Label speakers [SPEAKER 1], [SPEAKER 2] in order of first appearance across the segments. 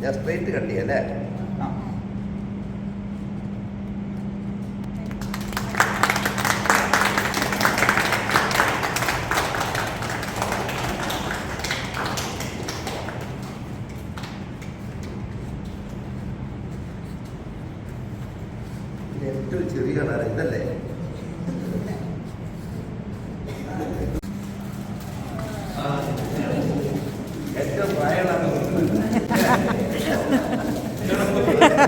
[SPEAKER 1] ഞാൻ സ്ട്രെയിറ്റ് കണ്ടി അല്ലേ
[SPEAKER 2] ആ.
[SPEAKER 1] ഇത് ഏറ്റവും ചെറിയ കളർ ഇതല്ലേ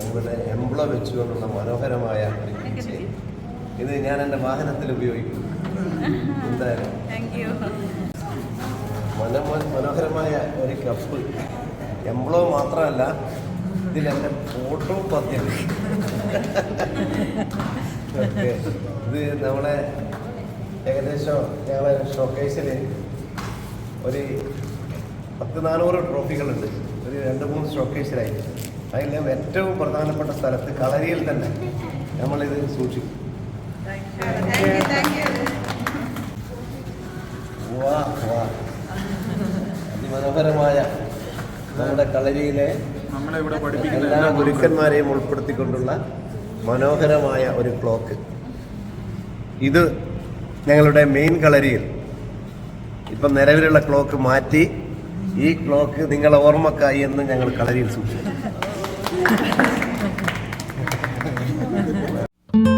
[SPEAKER 1] നിങ്ങളുടെ എംബ്ലോ വെച്ചുകൊണ്ടുള്ള മനോഹരമായ. ഇത് ഞാൻ എന്റെ വാഹനത്തിൽ ഉപയോഗിക്കും എന്തായാലും. മനോ മനോഹരമായ ഒരു കപ്പ് എംബ്ലോ മാത്രമല്ല ഇതിൽ എന്റെ ഫോട്ടോ പദ്യം ഓക്കെ. ഇത് നമ്മളെ ഏകദേശം ഞങ്ങളെ ഷോക്കേസിൽ ഒരു പത്ത് നാനൂറ് ട്രോഫികളുണ്ട് ഒരു രണ്ട് മൂന്ന് ഷോക്കേസിലായി അതിൽ ഏറ്റവും പ്രധാനപ്പെട്ട സ്ഥലത്ത് കളരിയിൽ തന്നെ നമ്മളിത് സൂക്ഷിക്കും. വാ വാ. അതിമനോഹരമായ നമ്മുടെ കളരിയിലെ എല്ലാ
[SPEAKER 2] എല്ലാ
[SPEAKER 1] ഗുരുക്കന്മാരെയും ഉൾപ്പെടുത്തിക്കൊണ്ടുള്ള മനോഹരമായ ഒരു ക്ലോക്ക്. ഇത് ഞങ്ങളുടെ മെയിൻ കളരിയിൽ. ഇപ്പം നിലവിലുള്ള ക്ലോക്ക് മാറ്റി ഈ ക്ലോക്ക് നിങ്ങളെ ഓർമ്മക്കായി എന്ന് ഞങ്ങൾ കളരിയിൽ സൂക്ഷിച്ചു ハハハハ。